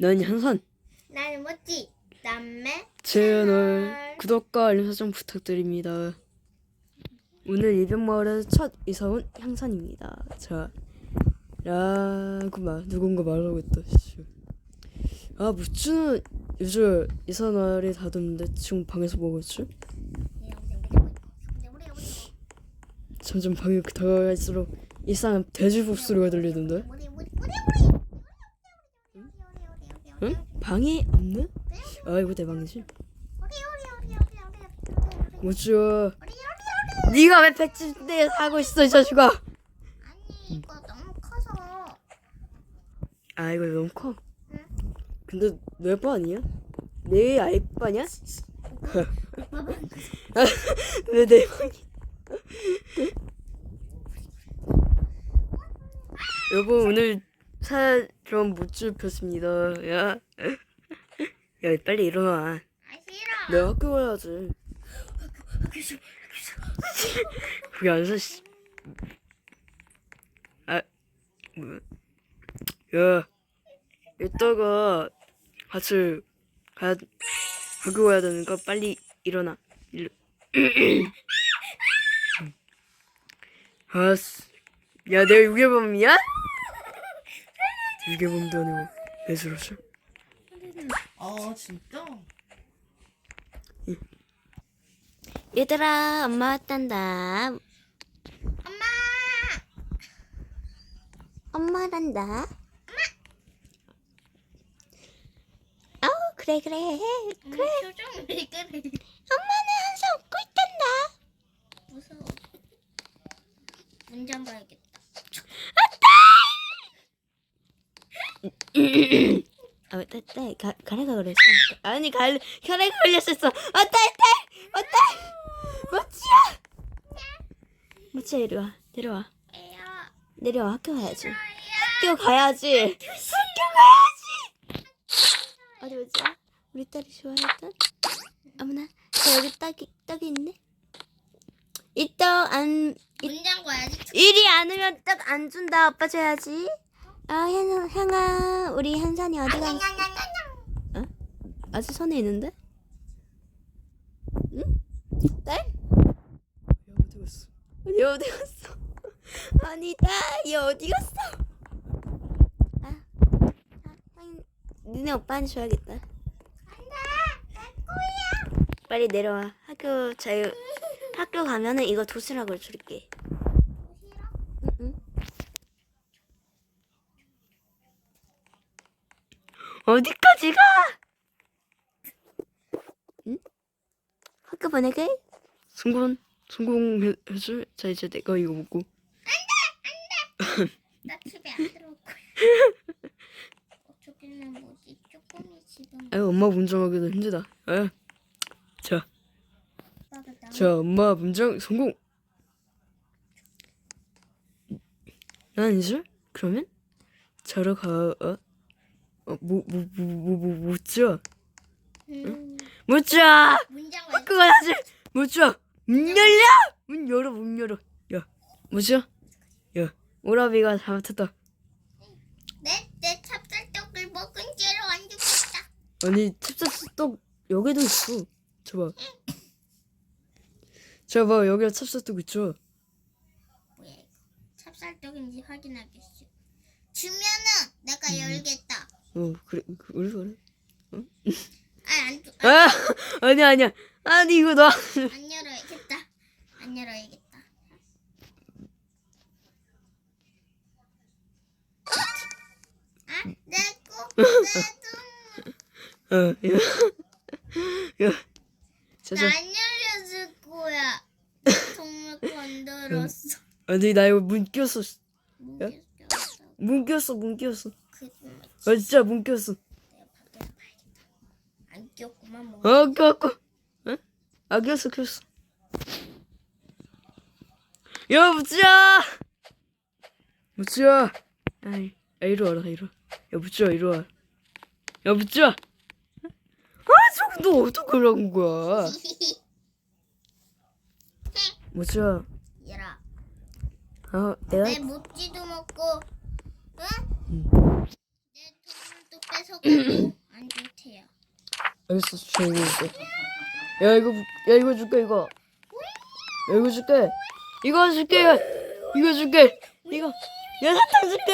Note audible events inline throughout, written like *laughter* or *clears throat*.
넌 현선 나는 뭐지? 남매 채널 구독과 알림 설정 부탁드립니다. 오늘 이병마을에 첫 이사 온 향산입니다. 자, 라고 말 누군가 말하고 있다. 씨. 아 무추는 요즘 이사 날이 다 됐는데 지금 방에서 뭐 먹었지? 점점 방이 다가갈수록 이상한 돼지 목소리가 들리던데. 응? 방이? 아 이거 내 방이지. 뭐죠? 네가 왜 백집대에 사고 있어 이 자식아? 아 이거 너무 커. 근데 내거 아니야? 내 아이빠냐? *laughs* 왜내 방이? 여보 오늘 사 좀못 줍혔습니다. 야, 야 빨리 일어나. 아 싫어 내가 학교 가야지. 그게 아니라 씨. 아, 뭐야? 야, 이따가 같이 가야 학교 가야 되니까 빨리 일어나. 일... 아스, 야 내가 유괴범이야? 유괴범도 아니고 왜 저러지? 아 진짜? 얘들아 엄마 왔단다. 엄마 엄마란다. 어 그래 그래. 그래 표정 왜 그래 엄마는 항상 웃고 있단다. 무서워 문 잠가야겠다 아 맞다 맞다 가, 가래가 그랬어. 아니 갈 가래가 걸렸었어. 맞다 맞다 맞다. 멋지야. 멋지야 이리 와 내려와 내려와 학교 가야지. 학교 가야지. 학교 가야지. 어디 보자. 우리 딸이 좋아했던. 어머나 저 여기 떡이 떡이 있네. 이 떡안문 잠가야지 이리 않으면 떡 안 준다. 아빠 줘야지. 아 향아 향아 우리 한산이 어디 가? 냥냥냥냥 아직 손에 있는데? 응? 딸? 얘 어디 갔어? 얘 어디 갔어? *laughs* 아니다, 얘 어디 갔어? 아, 아 향, 니네 오빠한테 줘야겠다. 빨리 내려와. 학교 자유. 학교 가면은 이거 도시락을 줄게. 응, 응. 어디까지 가? 응? 학교 보내게? 성공 성공해줄. 자 이제 내가 이거 먹고. 나 집에 안 들어올 거야 어, 저기는 뭐지 쪼꼬미 집은 아유 엄마 문정하기도 힘들다. 아, 자, 오빠가 나 자 엄마 문정 성공. 난 이제 그러면 자러 가. 어? 어뭐뭐뭐뭐뭐 못자 음, 못자 문 잠가야지 학교 가야지 못자 문 열려? 문 열어 문 열어. 야 못자 야 오라비가 잘못했다. 내, 내 찹쌀떡을 먹은 채로 안 죽겠다. 아니 찹쌀떡 여기도 있어 저봐. 저봐 여기 찹쌀떡 있죠? 뭐야 이거? 찹쌀떡인지 확인하겠어. 주면은 내가 음. 열겠다 어 그래 그- 그래 그래 아안 아 *laughs* 아니야 아니야 아니 이거 나 *laughs* 안 열어야겠다. 안 열어야겠다. 아, 내꺼, 내돈 *laughs* 어, 야, 야, 자자. 안 열려줄 거야. 정말 건드렸어. 아니 나 이거 문 꼈어. 모르겠어. 문 꼈어, 문 꼈어. 그, 아 진짜 문 꼈어. 내가 밖에 봐야겠다. 안 꼈구만 뭐. 어, 꼈고. 어? 아 꼈어, 꼈어. 야, 무지야. 무지야. 아이, 야 이리 와라, 이리 와. 야, 무지야, 이리 와. 야, 무지야. 아, 저거 너 어떻게 하는 거야? *laughs* 무지야. 얘라, 아, 내가 내 모찌도 먹고, 응? 응. 내 돈도 뺏어 앞에서 가고 안 좋대요. 알겠어 저 이거 줄게 야 이거 야 이거 줄게 이거 야 이거 줄게 이거 줄게 이거 줄게 이거 야 사탕 줄게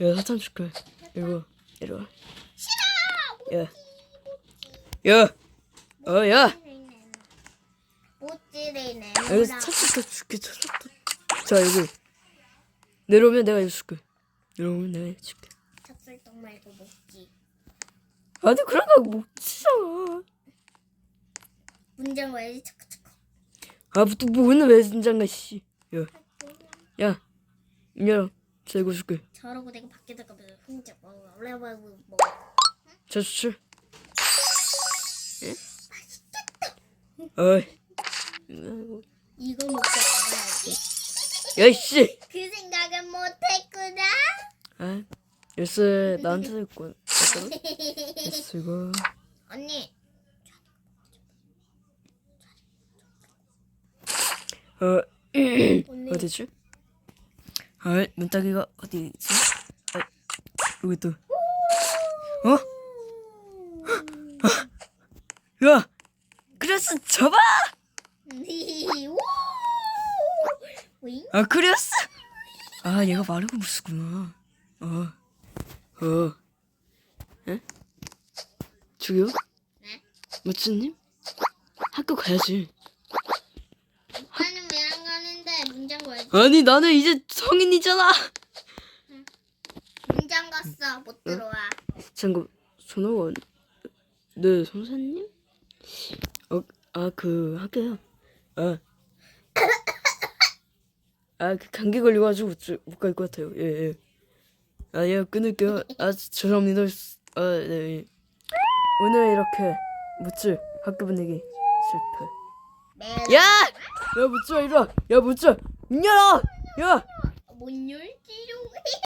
야 사탕 줄게 이거 이리 와 야. 야. 어, 야. 모찌를 여기 내놓으라. 차부터 줄게, 차부터. 자, 여기. 내려오면 내가 이거 줄게. 내려오면 내가 이거 줄게. 찹쌀떡 말고 먹지. 아니, 그런 거 먹지잖아. 문장 와야지 차크차크. 아, 또 뭐는 왜 진장가, 씨. 야. 야. 자, 이거 줄게. 저러고 내가 밖에 나가면 혼자 먹어. 레바고 먹어. 자, 추출. 예? 어이. 이거 나가야지. 야, 씨. 그 생각은 못했구나. 아, 열쇠 나한테 있고. 열쇠 이거. 언니. 어. *clears throat* 어디지? 아, 문따기가 어디 있지? 아, 여기 또. 어? 야, 그래서 접어. *laughs* 아, 그랬어? 아, 얘가 마르고 무스구나. 어, 어, 에? 저기요? 네? 멋지님? 학교 가야지. 오빠는 왜 안 가는데 문장 가야지. 아니, 나는 이제 성인이잖아. 문장 갔어. 못 들어와. 잠깐, 전화가 왔... 네, 선생님? 어, 아, 그 학교요. 아, *laughs* 아, 그 감기 걸려가지고 못 갈 것 같아요. 예, 예. 아, 예, 끊을게요. 아, 죄송합니다. 아, 네. 예. 오늘 이렇게 묻지 학교 분위기 실패. 매 야, 야, 묻지 이리 와. 야, 묻지. 인연아, 야. 못 열지롱. *laughs*